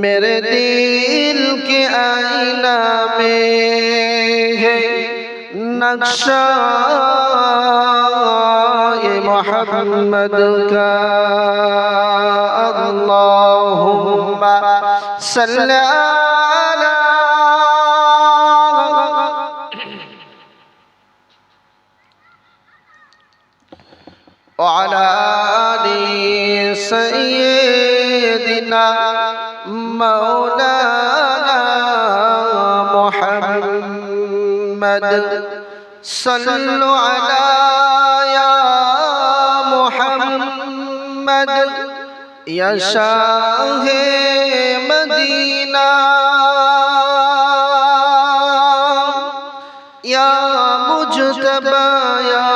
میرے دل کے آئینہ میں ہے نقشہ محمد کا اللہم صلی علی وعلى آل سيدنا مولانا محمد. صلوا على يا محمد. يا شاه مدينة يا مجتبى يا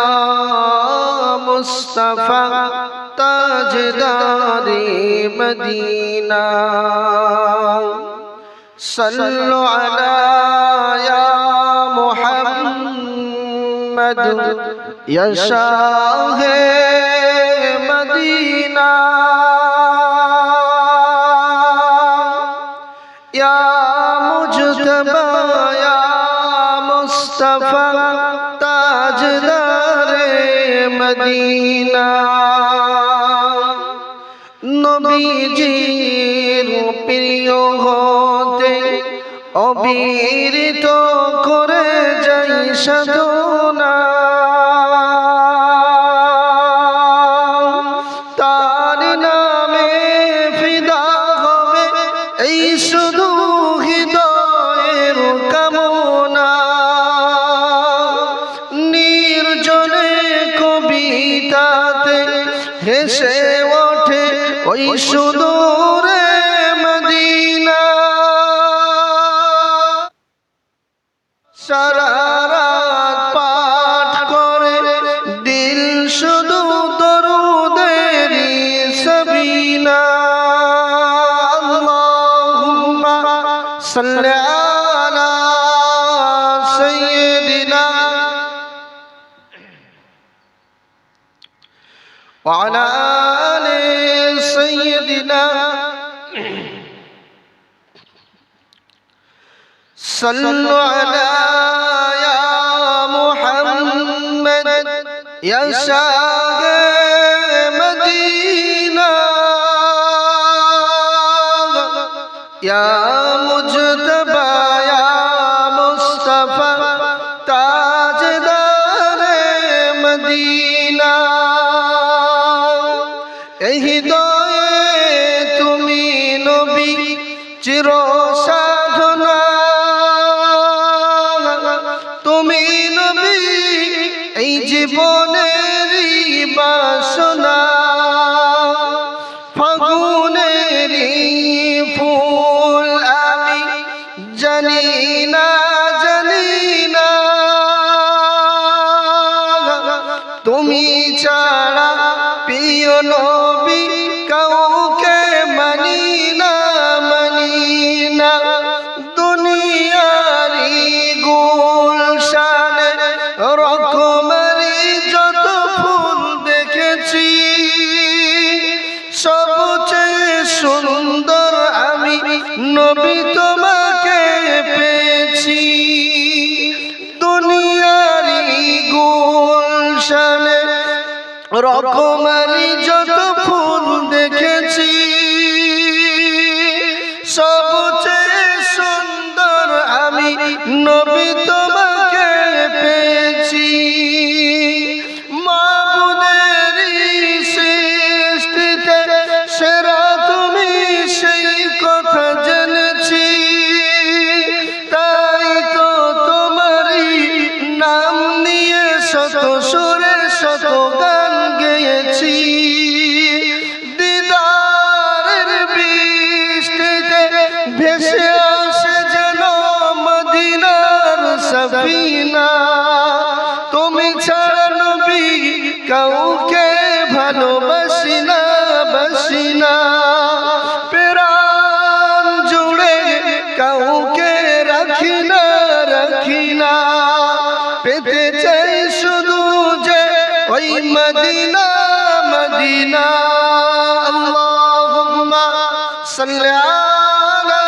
مصطفى تاج داري مدینہ صلو علی یا محمد یا شاہ مدینہ یا مجتبہ یا مصطفیٰ تاجدار مدینہ সাধু وعلى آل سيدنا صلوا على يا محمد يا شاء পেতে চাই শুধু যে ওই মদিনা মদিনা। আল্লাহুম্মা সাল্লি আলা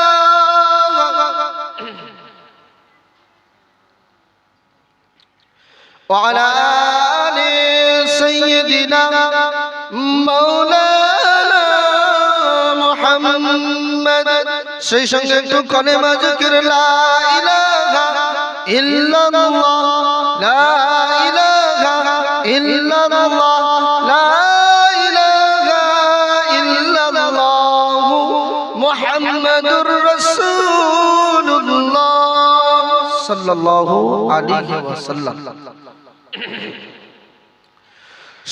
ওয়া আলি সাইয়্যিদিনা মাওলানা মুহাম্মদ। সেই সঙ্গে একটু কলেমা জিকির লা ইলাহা ইল্লাল্লাহ লা ইলাহা ইল্লাল্লাহ লা ইলাহা ইল্লাল্লাহ মুহাম্মাদুর রাসূলুল্লাহ সাল্লাল্লাহু আলাইহি ওয়াসাল্লাম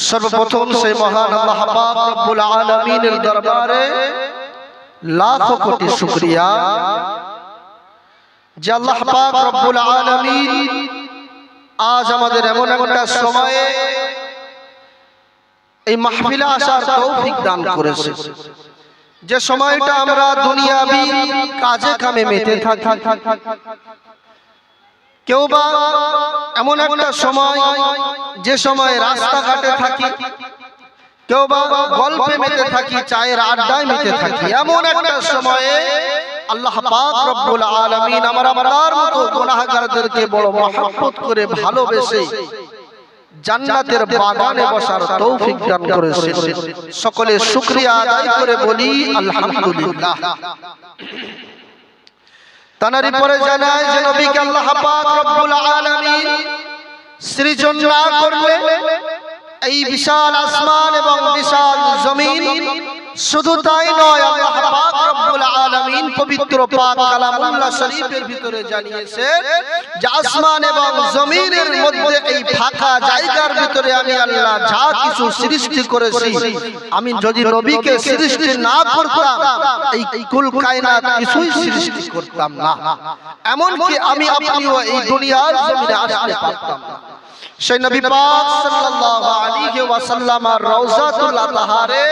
সর্বপ্রথম সেই মহান আল্লাহ পাক রব্বুল আলামিনের দরবারে লাখো কোটি শুকরিয়া যে আল্লাহ পাক রব্বুল আলামিন আজ আমাদের এমন একটা সময়ে এই মাহফিলে আসার তৌফিক দান করেছে। যে সময়টা আমরা দুনিয়াবি কাজে কামে মেতে থাকি। কেউ বা এমন একটা সময় যে সময় রাস্তাঘাটে থাকি। কেউ বা গল্পে মেতে থাকি চায়ের আড্ডায় মেতে থাকি। এমন একটা সময়ে আল্লাহ পাক রব্বুল আলামিন আমার আপনার মতো গুনাহগারদেরকে বড় মহব্বত করে ভালোবেসে জান্নাতের বাগানে বসার তৌফিক দান সকলে শুকরিয়া আদায় করে বলি আলহামদুলিল্লাহ। তানারি পরে জানায় যে নবীকে আল্লাহ পাক রব্বুল আলামিন সৃজন না করলে এই বিশাল আসমান এবং বিশাল জমিন, শুধু তাই নয়, আল্লাহ পাক রব্বুল আলামিন পবিত্র পাক কালামুল্লাহ শরীফের ভিতরে জানিয়েছেন যে আসমান এবং জমিনের মধ্যে এই ফাঁকা জায়গার ভিতরে আমি আল্লাহ যা কিছু সৃষ্টি করেছি, আমি যদি নবীকে সৃষ্টি না করতাম, এই কুল কায়নাত কিছুই সৃষ্টি করতাম না। এমনকি আমি আপনিও এই দুনিয়ার জমিনে আসতে পারতাম না। সেই নবী পাক সাল্লাল্লাহু আলাইহি ওয়াসাল্লাম আর রওজাতুল আতহারে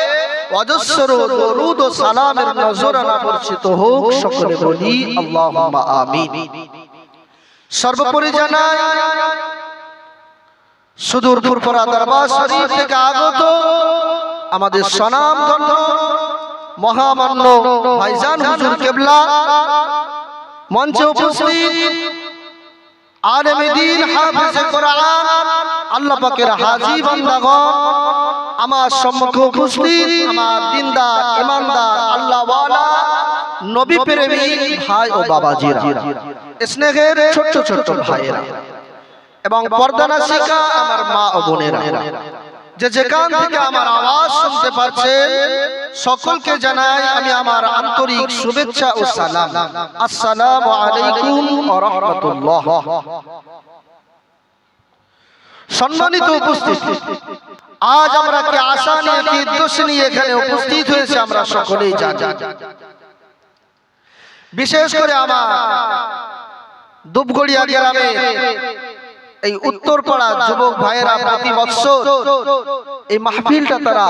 অজস্র দরুদ ও সালামের নজরানা বর্ষিত হোক সকলে বলি আল্লাহুম্মা আমিন। সর্বোপরি জানাই সুদূর ফুরফুরা দরবার শরীফ থেকে আগত আমাদের সনাম ধন্য মহামান্য ভাইজান হুজুর কেবলা মঞ্চে উপস্থিত আলেম দিন হাফেজ কোরআন। আল্লাহ পাকের হাজী বান্দাগণ আমার সম্মুখে উপস্থিত আমার দিনদার ইমানদার নবী প্রেমী ভাই ও বাবাজিরা স্নেহের ছোট ছোট ভাইয়েরা এবং পর্দানা শিকা আমার মা ও বোনেরা। যে যেখান থেকে আমার আওয়াজ শুনতে পারছেন সকলকে জানাই আমি আমার আন্তরিক শুভেচ্ছা ও সালাম। আসসালামু আলাইকুম ওয়া রাহমাতুল্লাহ। সম্মানিত উপস্থিতি আজ আমরা কি আশা নিয়ে কি উদ্দেশ্য নিয়ে এখানে উপস্থিত হয়েছে আমরা সকলেই জানি। বিশেষ করে আমার দুবগড়িয়া গ্রামে এই উত্তরপাড়া যুবক ভাইয়েরা প্রতি বৎসর এই মাহফিলটা তারা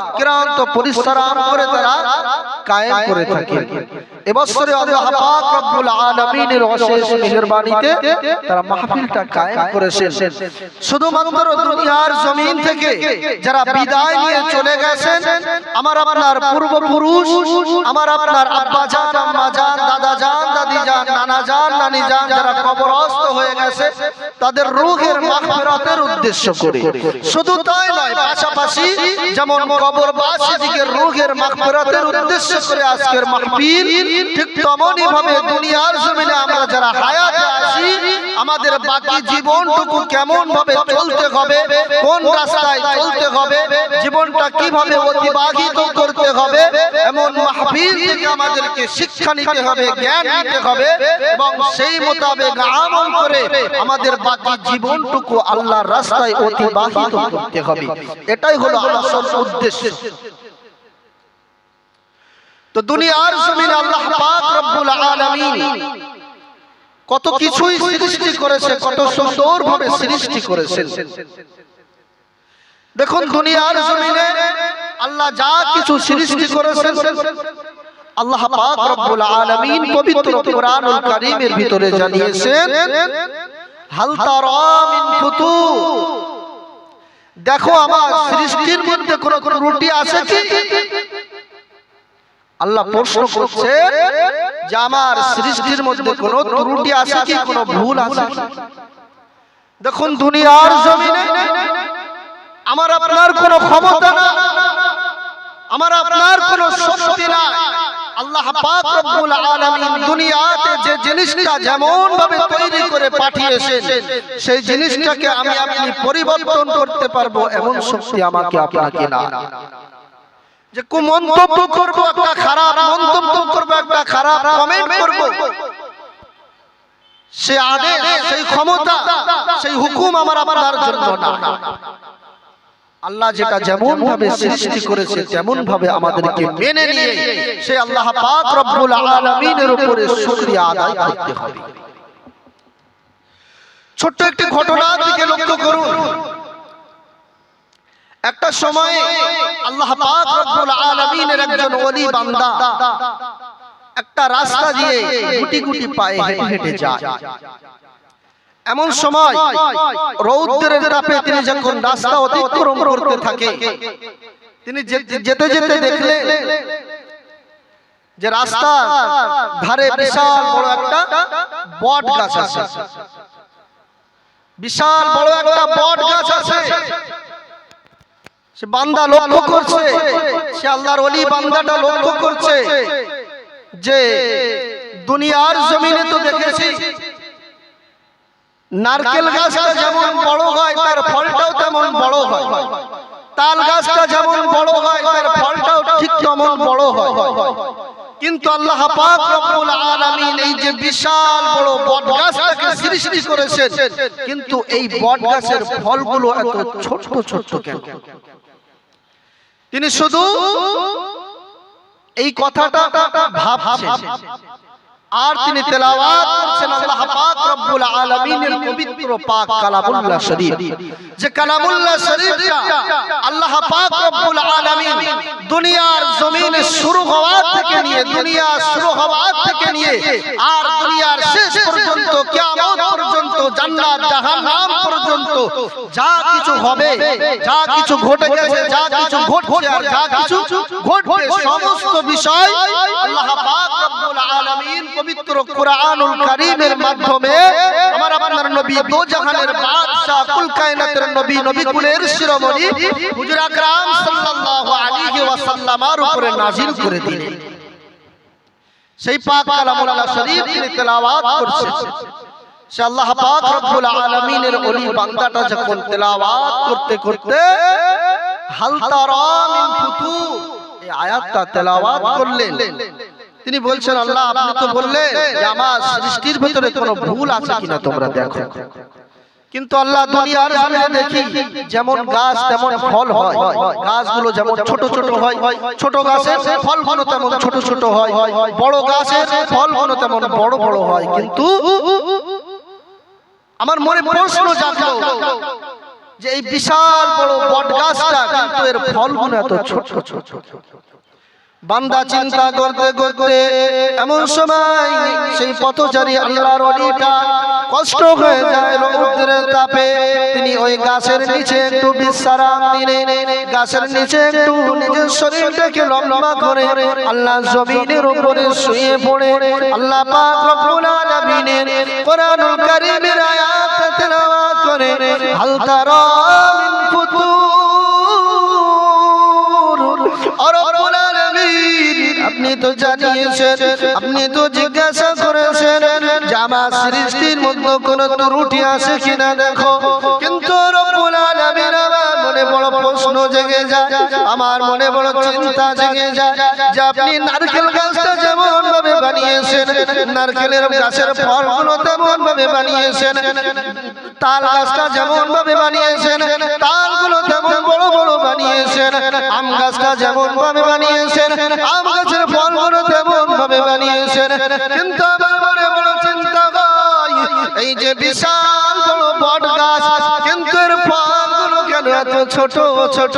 অক্রান্ত পরিশ্রম করে তারা কায়েম করে থাকে। এবছরে আল্লাহ পাক রব্বুল আলামিনের অশেষ মেহেরবানিতে তারা মাহফিলটা কায়েম করেছেন। শুধুমাত্র দুনিয়ার জমিন থেকে যারা বিদায় নিয়ে চলে গেছেন আমার আপনার পূর্বপুরুষ আমার আপনার আব্বা জান আম্মা জান দাদা জান দাদি জান নানা জান নানি জান যারা কবরস্থ হয়ে গেছে তাদের রূহের মাগফিরাতের উদ্দেশ্য করে। শুধু তাই নয় পাশাপাশি যেমন কবরবাসীদের রূহের মাগফিরাতের উদ্দেশ্য করে আজকের মাহফিল ঠিক তেমনই ভাবে দুনিয়ার জমিনে আমরা যারা হায়াতে আছি, আমাদের বাকি জীবনটুকু কেমন ভাবে চলতে হবে, কোন রাস্তায় চলতে হবে, জীবনটা কীভাবে অতিবাহিত করতে হবে, এমন মাহফিল থেকে আমাদেরকে শিক্ষা নিতে হবে, জ্ঞান নিতে হবে, এবং সেই মোতাবেক আমল করে আমাদের বাকি জীবনটুকু আল্লাহর রাস্তায় অতিবাহিত করতে হবে। এটাই হলো আসল উদ্দেশ্য। তো দুনিয়ার জমিনে আল্লাহ পাক রব্বুল আলামিন কত কিছুই সৃষ্টি করেছে, কত সুন্দর ভাবে সৃষ্টি করেছেন। দেখুন, দুনিয়ার জমিনে আল্লাহ যা কিছু সৃষ্টি করেছেন, আল্লাহ পাক রব্বুল আলামিন পবিত্র কোরআনুল কারীমের ভিতরে জানিয়েছেন, হাল তারা মিন দেখো, আমার সৃষ্টির মধ্যে কোন কোন ত্রুটি আছে কি? আল্লাহ প্রশ্ন করছে যে আমার সৃষ্টির মধ্যে কোন ত্রুটি আছে কি? কোন ভুল আছে দেখুন দুনিয়ার জমিনে আমার আপনার কোনো ক্ষমতা না আমার আপনার কোনো শক্তি না আল্লাহ পাক রব্বুল আলামিন দুনিয়াতে যে জিনিসটা যেমন ভাবে তৈরি করে পাঠিয়েছেন সেই জিনিসটাকে আমি আপনি পরিবর্তন করতে পারব এমন শক্তি আমাকে আপনাকে না যে একটা খারাপ মন্তব্য একটা খারাপ কমেন্ট সে আদেশ, সেই ক্ষমতা, সেই হুকুম আমার জন্য না। আল্লাহ যেটা যেমন ভাবে সৃষ্টি করেছে তেমন ভাবে আমাদেরকে মেনে নিয়ে সে আল্লাহ পাক রব্বুল আলামিনের উপরে শুকরিয়া আদায় করতে হবে। ছোট্ট একটি ঘটনা দিকে লক্ষ্য করুন। একটা সময়ে আল্লাহ পাক রব্বুল আলামিনের একজন ওলি বান্দা একটা রাস্তা দিয়ে গুটি গুটি পায়ে হেঁটে হেঁটে যায়। এমন সময় রৌদ্রের তাপে তিনি যখন রাস্তা অতিক্রম করতে থাকে, তিনি যেতে যেতে দেখলে যে রাস্তা ধারে বিশাল বড় একটা বট গাছ আছে। বিশাল বড় একটা বট গাছ আছে। সে বান্দা লক্ষ্য করছে, সে আল্লাহর অলি বান্দাটা লক্ষ্য করছে যে দুনিয়ার জমিনে তো দেখেছি, নারকেল গাছটা যেমন বড় হয়, তার ফলটাও তেমন বড় হয়। তাল গাছটা যেমন বড় হয়, তার ফলটাও ঠিক তেমন বড় হয়। কিন্তু আল্লাহ পাক রব্বুল আলামিন এই যে বিশাল বড় বট গাছটাকে সৃষ্টি করেছেন, কিন্তু এই বট গাছের ফলগুলো এত ছোট ছোট কেন? তিনি শুধু এই কথাটা ভাবছেন। আর তিনি তেলাওয়াত করছেন আল্লাহ পাক রব্বুল আলামিনের পবিত্র পাক কালামুল্লাহ শরীফ। যে কালামুল্লাহ শরীফটা আল্লাহ পাক রব্বুল আলামিন দুনিয়ার জমিনে শুরু হওয়া থেকে নিয়ে দুনিয়া শুরু হওয়া থেকে নিয়ে আর দুনিয়ার শেষ পর্যন্ত কিয়ামত পর্যন্ত জান্নাত জাহান্নাম পর্যন্ত যা কিছু হবে যা কিছু ঘটে গেছে যা কিছু ঘটছে আর যা কিছু ঘটবে সমস্ত বিষয় আল্লাহ পাক রব্বুল আলামিন পবিত্র কোরআনুল কারীমের মাধ্যমে আমার আপনার নবী দো জাহানের বাদশা কুল কায়নাতের নবী নবী কুলের শিরোমণি হুজুর আকরাম সাল্লাল্লাহু আলাইহি ওয়াসাল্লামের উপরে নাজিল করে দিলেন। সেই পাক কালামুল্লাহ শরীফ তিনি তেলাওয়াত করছেন। সে আল্লাহ পাক রব্বুল আলামিনের ওলি বান্দাটা যখন তেলাওয়াত করতে করতে হাল তারা মিন ফুতুর এই আয়াতটা তেলাওয়াত করলেন। তিনি বলছেন আল্লাহ আপনি তো বললেন যে আমার সৃষ্টির ভিতরে কোনো ভুল আছে কিনা তোমরা দেখো। কিন্তু আল্লাহ দুনিয়ার জমিনে দেখি যেমন গাছ তেমন ফল হয়। গাছগুলো যেমন ছোট ছোট হয়। ছোট গাছের ফলগুলো তেমন ছোট ছোট হয়। বড় গাছের ফলগুলো তেমন বড় বড় হয়। কিন্তু আমার মনে প্রশ্ন জাগলো যে এই বিশাল বড় বট গাছটা কিন্তু এর ফলগুলো এত ছোট ছোট ছোট। বান্দা চিন্তা করতে করতে এমন সময় সেই পথচারী আল্লাহর অলিটা কষ্ট হয়ে যায় রৌদ্রের তাপে। তিনি ওই গাছের নিচে একটু বিশ্রাম নিলেন। গাছের নিচে একটু নিজের শরীরটাকে লম্বা করে আল্লাহ জমিনের উপরে শুয়ে পড়ে। আল্লাহ পাক রব্বুল আলামিনের কোরআনুল কারীমের আয়াত তেলাওয়াত করে হাল তারা তো জানিয়েছেন, আপনি তো জিজ্ঞাসা করেছেন জামা সৃষ্টির মধ্যে কোনো ত্রুটি আছে কিনা দেখো। কিন্তু রব্বুল আলামিন মনে বড় প্রশ্ন জেগে যায়, আমার মনে বড় চিন্তা জেগে যায় যে আপনি নারকেল গাছটা যেমন ভাবে বানিয়েছেন, নারকেলের গাছের তেমন ভাবে বানিয়েছেন, তাল গাছটা যেমন ভাবে বানিয়েছেন তেমন বড় বড় বানিয়েছেন, আম গাছটা যেমন ভাবে বানিয়েছেন, আম গাছের তেমন ভাবে বানিয়েছেন, কিন্তু আমার মনে বড় চিন্তা এই যে বিশাল বড় বট গাছ, কিন্তু এর ফলগুলো কেন এত ছোট ছোট।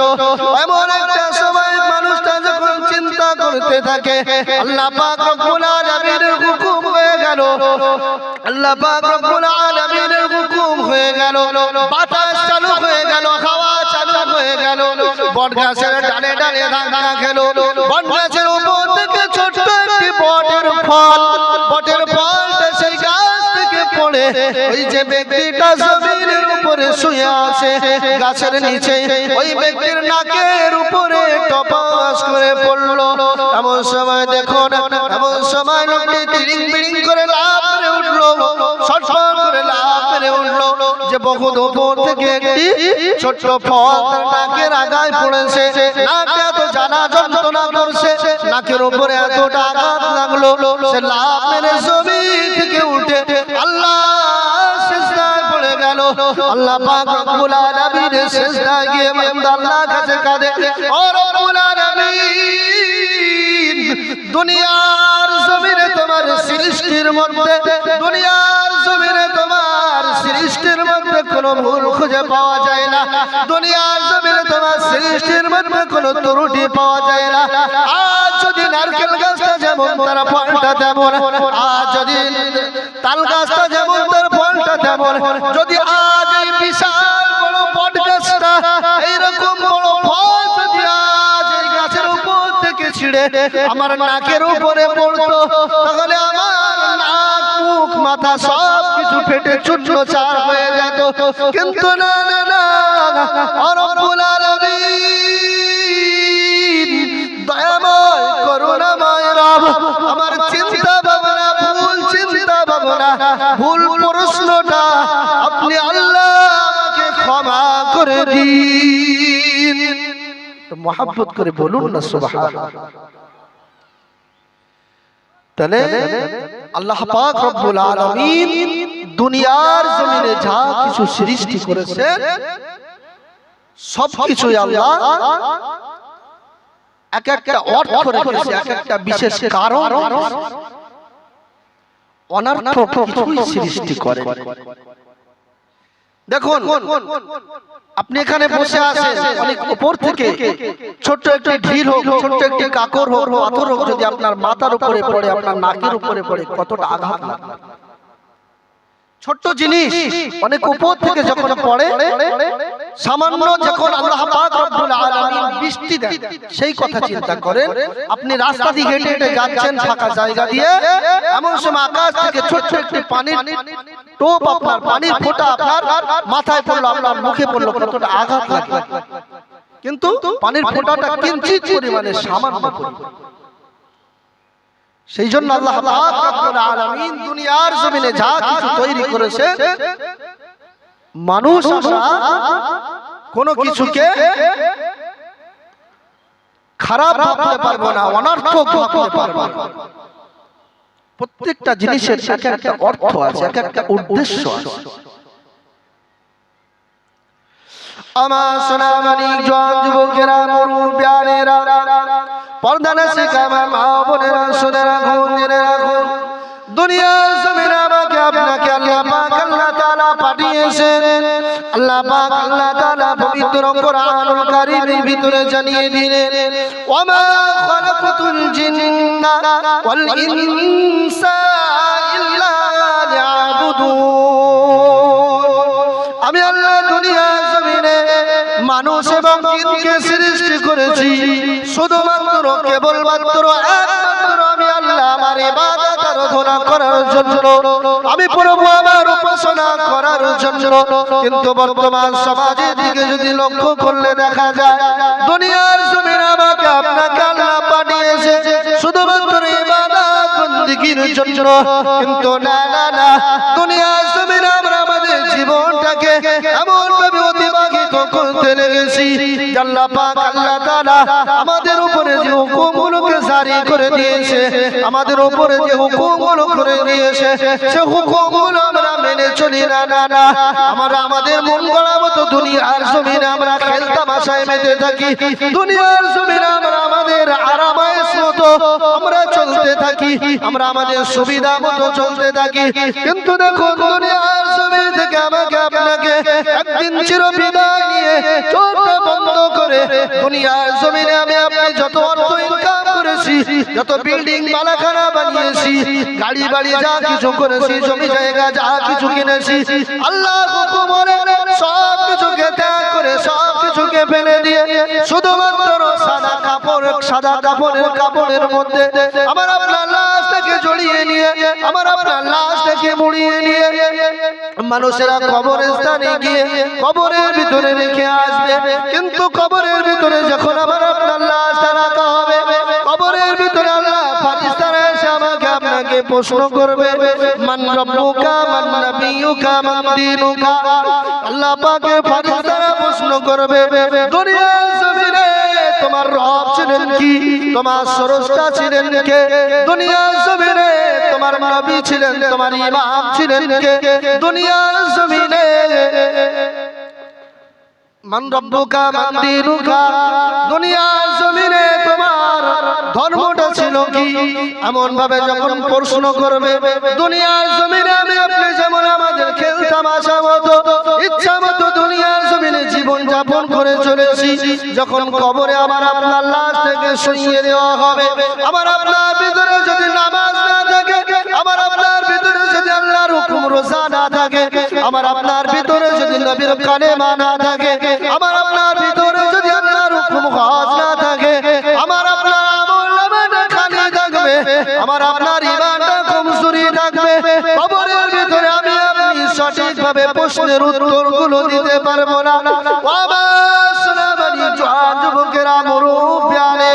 এমন একটা সময় মানুষটা যখন চিন্তা করতে থাকে, আল্লাহ পাক রব্বুল আলামিনের হুকুম হয়ে গেল। আল্লাহ পাক রব্বুল আলামিনের হুকুম হয়ে গেল। বাতাস চালু হয়ে গেল, হাওয়া চালু হয়ে গেল। বট গাছের ডালে ডালে ধাক্কা খেলো। বট গাছের উপর থেকে ছোট্ট একটি বটের ফল ওই যে ব্যক্তিটা জমিনের উপরে শুয়ে আছে, গাছের নিচে, ওই ব্যক্তির নাকের উপরে টপাস করে পড়ল। এমন সময় দেখুন, এমন সময় লোকটি তিরিং বিরিং করে লাভ মেরে উঠল, ছটফট করে লাভ মেরে উঠল। যে বহুত উপর থেকে একটি ছোট্ট ফল তার নাকের আগায় পড়েছে। নাকে এত জানা যন্ত্রণা করছে। নাকের উপরে এতটা আঘাত লাগল, সে লাভ মেরে জমি আল্লাহ পাক রব্বুল আলামিন সিজদায় গিয়ে বান্দা আল্লাহর কাছে কাঁদে, ও রব্বুল আলামিন, দুনিয়ার জমিনে তোমার সৃষ্টির মধ্যে, দুনিয়ার জমিনে তোমার সৃষ্টির মধ্যে কোনো ভুল খুঁজে পাওয়া যায় না, দুনিয়ার জমিনে তোমার সৃষ্টির মধ্যে কোনো ত্রুটি পাওয়া যায় না, আজ যদি নারকেল গাছটা যেমন তার ফলটা তেমন, আজ যদি তাল গাছটা যেমন তার ফলটা তেমন, যদি আজ আমার নাকের উপরে পড়তো। তাহলে আমার নাক, মুখ, মাথা সব কিছু ফেটে চূর্ণ চার হয়ে যেত। কিন্তু না না না রব, আমার চিন্তা ভাবনা ভুল চিন্তা ভাবনা ভুল প্রশ্নটা আপনি আল্লাহ আমাকে ক্ষমা করে দিন। মহাব্বত করে বলুন না সুবহান তাহলে আল্লাহ পাক রব্বুল আলামিন দুনিয়ার জমিনে যা কিছু সৃষ্টি করেছেন সব কিছুই আল্লাহ এক একটা অর্থ রেখেছে এক একটা বিশেষ কারণ অনর্থক কিছুই সৃষ্টি করে দেখুন আপনি এখানে বসে আছেন অনেক উপর থেকে ছোট্ট একটি ঢিল হোক ছোট্ট একটি কাকর হোক পাথর হোক যদি আপনার মাথার উপরে পড়ে আপনার নাকের উপরে পড়ে কতটা আঘাত লাগে ছোট্ট জিনিস অনেক উপর থেকে যখন পড়ে সামান্য যখন আল্লাহ পাক রব্বুল আলামিন বৃষ্টি দেন, সেই কথা চিন্তা করেন, আপনি রাস্তা দিয়ে হেঁটে হেঁটে যাচ্ছেন, ফাঁকা জায়গা দিয়ে, এমন সময় আকাশ থেকে ছোট্ট একটি পানির টোপ আপনার, পানির ফোঁটা আপনার মাথায় পড়ল, আপনার মুখে পড়ল, কতটা আঘাত লাগে কিন্তু পানির ফোঁটাটা কিঞ্চিত পরিমাণে সামান্য সেই জন্য আল্লাহ আলামিন দুনিয়ার জমিনে যা কিছু তৈরি করেছে মানুষ আমরা কোনো কিছুকে খারাপ ভাবতে পারব না অনর্থক ভাবতে পারব না। প্রত্যেকটা জিনিসের এক একটা অর্থ আছে এক একটা উদ্দেশ্য আছে। আমার সোনা মানিক জোয়ান যুবকেরা মুরব্বিয়ানেরা পর্দা না শেখা আমার মা বোনেরা জেনে রাখুন দুনিয়ার জমিনে আমাকে আপনাকে পাক আল্লাহ তাআলা পবিত্র কোরআনুল কারীমের ভিতরে জানিয়ে দিলেন, ওমা খালাকাতুল জিন্না ওয়াল ইনসা ইল্লা আমি আল্লাহ দুনিয়া জমিনে মানুষ এবং জিনকে সৃষ্টি করেছি, শুধুমাত্র কেবলমাত্র একমাত্র করার জন্য। আমি প্রভু আমার উপাসনা করার জন্য। কিন্তু বর্তমান সমাজের দিকে যদি লক্ষ্য করলে দেখা যায়, দুনিয়ার জমিনে আমাকে আপনাকে আল্লাহ পাঠিয়েছে। শুধুমাত্র ইবাদত জন্য। কিন্তু না না না, দুনিয়ার জমিনে আমরা আমাদের জীবনটাকে এমন ভাবে অতিবাহিত করতে লেগেছি আল্লাহ পাক আল্লাহ তাআলা আমাদের উপরে যে হুকুমগুলোকে জারি করে দিয়েছে, আমাদের উপরে যে হুকুমগুলো করে দিয়েছে, সে হুকুমগুলো আমরা মেনে চলি না না না। আমরা আমাদের মন গড়া মতো দুনিয়ার জমিনে আমরা খেলতামাশায় মেতে থাকি। দুনিয়ার জমিনে আমরা আমাদের আরামায়েশ মতো আমরা চলতে থাকি। আমরা আমাদের সুবিধা মতো চলতে থাকি। কিন্তু দেখো দুনিয়ার জমিন থেকে আমাকে আপনাকে একদিন চির বিদায় নিয়ে চলতে বন্ধ করে দুনিয়ার জমিনে আমি আপনি যত অর্থ ইনকাম করেছি, যত বিল্ডিং বালাখানা বানিয়েছি, গাড়ি বাড়ি যা কিছু করেছি, জমি জায়গা যা কিছু কিনেছি আল্লাহ হুকুমরে সব কিছুকে ত্যাগ করে, সব কিছুকে ফেলে দিয়ে শুধুমাত্র সাদা কাপড়, সাদা কাপড়ের কাপড়ের মধ্যে, আমার আপনার লাশটাকে জড়িয়ে নিয়ে, আমার আপনার লাশটাকে থেকে মুড়িয়ে নিয়ে মানুষেরা কবরের স্থানে গিয়ে কবরের ভিতরে রেখে আসবে। কিন্তু কবরের ভিতরে যখন আমার আপনার লাশটা রাখা হবে কবরের ভিতরে আল্লাহ ফারিস্তারা এসে আমাকে আপনাকে প্রশ্ন করবে মান রব্বুকা মান নাবিয়ুকা মান দীনুকা? আল্লাহ পাকে ফারিস্তারা প্রশ্ন করবে দুনিয়ার তোমার স্রষ্টা ছিলেন কে? দুনিয়ার জমিনে তোমার নবী ছিলেন, তোমার ইমাম ছিলেন কে? দুনিয়ার জমিনে মান রব্বুকা, মান জমিনে তোমার ধর্মটা ছিল কি? এমন ভাবে যখন প্রশ্ন করবে জমিনে আমি আপনি যেমন আমাদের মতো, ইচ্ছা মতো দুনিয়ার জমিনে জীবন যাপন করে চলেছি, যখন কবরে আমার আপনার সইয়ে দেওয়া হবে। আমার আপনার ভিতরে যদি নামাজ না থাকে, আমার আপনার ভিতরে যদি আল্লাহর হুকুম রোজা না থাকে, আমার আপনার ভিতরে যদি নবীর কালেমা না থাকে, আমার আপনার ভিতরে যদি আল্লাহর হুকুম হজ না থাকে, আমার আপনার আমল খালি থাকবে, আমার আপনার ইমানটা কমজোরি থাকবে, কবরের ভিতরে আমি আপনি সঠিকভাবে প্রশ্নের উত্তরগুলো দিতে পারব না। আমার সোনামণি জোয়ান যুবকেরা মুরব্বিয়ানেরা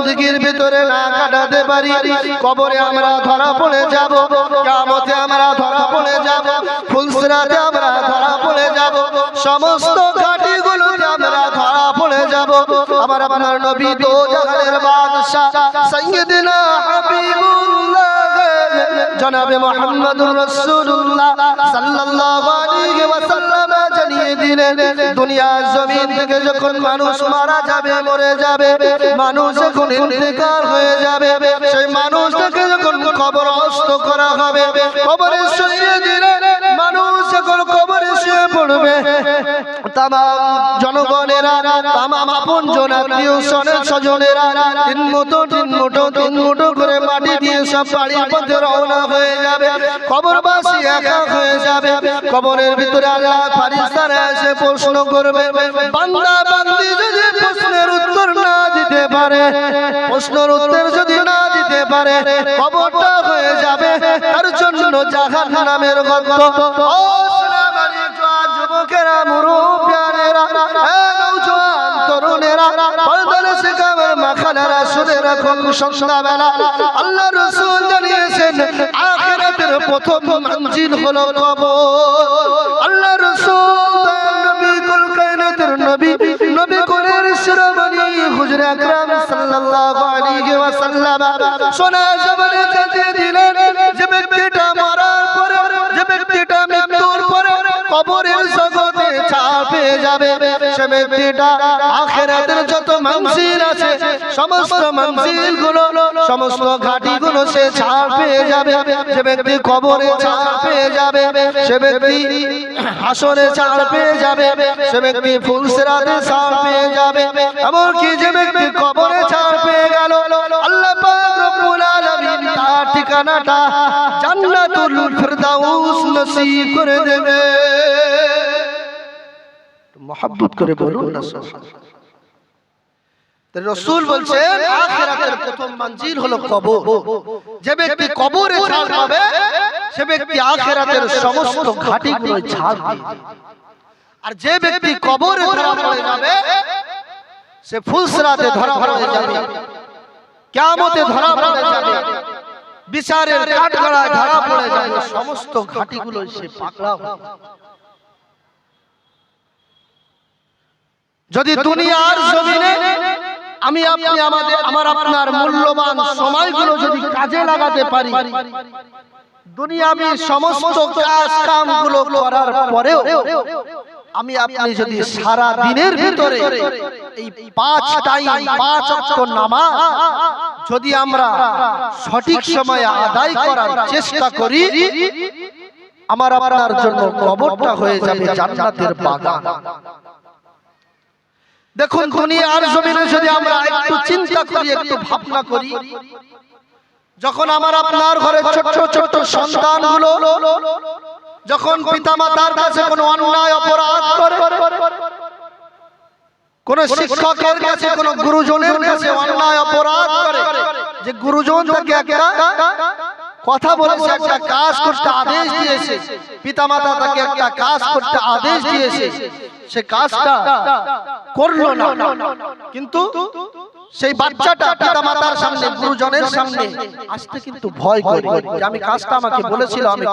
বন্দিগির ভিতরে না কাটাতে পারি। কবরে আমরা ধরা পড়ে যাব কামতে আমরা ধরা পড়ে যাব, ফুলসরাতে আমরা ধরা পড়ে যাব, সমস্ত আমরা ধরা পড়ে যাব। আমার আমার নবী তো জাহানের বাদশা সঙ্গে দিনা জনাবে মোহাম্মদুর রাসূলুল্লাহ সাল্লাল্লাহু আলাইহি ওয়াসাল্লাম জানিয়ে দিলেন, দুনিয়ার জমিন থেকে যখন মানুষ মারা যাবে, মরে যাবে, মানুষ যখন ইন্তেকাল হয়ে যাবে, সেই মানুষটাকে যখন কবরস্থ করা হবে কবরে শুয়ে দিলে তাম জনগণেরা তাম আপন জন আত্মীয় স্বনের স্বজনেরা তিন মুঠো তিন মুঠো তিন মুঠো করে মাটি দিয়ে সব বাড়ির পথে রওনা হয়ে যাবে। কবরবাসী একা হয়ে যাবে। কবরের ভিতরে আল্লাহ ফারিস্তারা এসে প্রশ্ন করবে, বান্দা, বান্দি যদি প্রশ্নের উত্তর না দিতে পারে, প্রশ্নের উত্তর যদি না দিতে পারে, কবরটা হয়ে যাবে। তার জন্য জাহান নামের সোনামানি জোয়ান যুবকেরা মুরব্বিয়ানেরা, এ নওজোয়ান তরুণেরা পর্দারে শিখাবার মাখানারা, শুনে রাখুন সন্ধ্যাবেলা। আল্লাহ রসুল জানিয়েছেন, আখিরাতের প্রথম মঞ্জিল হলো কবর। আল্লাহ কবরের জগতে পেয়ে যাবে। সে ব্যক্তিটা আখেরাতের যত মঞ্জিল আছে, সমস্ত মঞ্জিলগুলো সমস্ত ঘাটি গুলো সে ছাড় যাবে। যে ব্যক্তি কবরে ছাড় যাবে। সে ব্যক্তি হাসরে ছাড় যাবে। সে ব্যক্তি ফুলসেরাতে ছাড় পেয়ে যাবে। এমনকি যে ব্যক্তি কবরে ছাড় গেল, আল্লাহ পাক রব্বুল আলামিন তার ঠিকানাটা জান্নাতুল কবর। সে সমস্ত আর যে ব্যক্তি কবরে ধরা পড়ে যাবে, সে ফুলসরাতে ধরা পড়ে যাবে। ধরা যাবে। বিচারের কাঠগড়ায় ধরা পড়ে যাবে সমস্ত ঘাটিগুলো সে যাবে। যদি দুনিয়ার জমিনে আমি আপনি আমাদের আমার আপনার মূল্যবান সময়গুলো যদি কাজে লাগাতে পারি দুনিয়াবি সমস্ত কাজ কামগুলো করার পরেও আমি আপনি যদি সারা দিনের ভিতরে এই পাঁচ টাইম পাঁচ অক্ট নামাজ যদি আমরা সঠিক সময়ে আদায় করার চেষ্টা করি আমার আপনার জন্য কবরটা হয়ে যাবে জান্নাতের বাগান। দেখুন দুনিয়ার জমিনে যদি আমরা একটু চিন্তা করি একটু ভাবনা করি যখন আমার আপনার ঘরে ছোট ছোট ছোট্ট সন্তানগুলো যখন পিতামাতার কাছে কোনো অন্যায় অপরাধ করে কোন শিক্ষকের কাছে কোন গুরুজনের কাছে অন্যায় অপরাধ করে। যে গুরুজন তাকে একটা কথা বলেছে একটা কাজ করতে আদেশ দিয়েছে। পিতামাতা তাকে একটা কাজ করতে আদেশ দিয়েছে। সে কাজটা করল না। কিন্তু সেই বাচ্চাটা পিতামাতার সামনে গুরুজনের সামনে আসতে কিন্তু ভয় করে। আমি কাজটা আমাকে বলেছিল আমি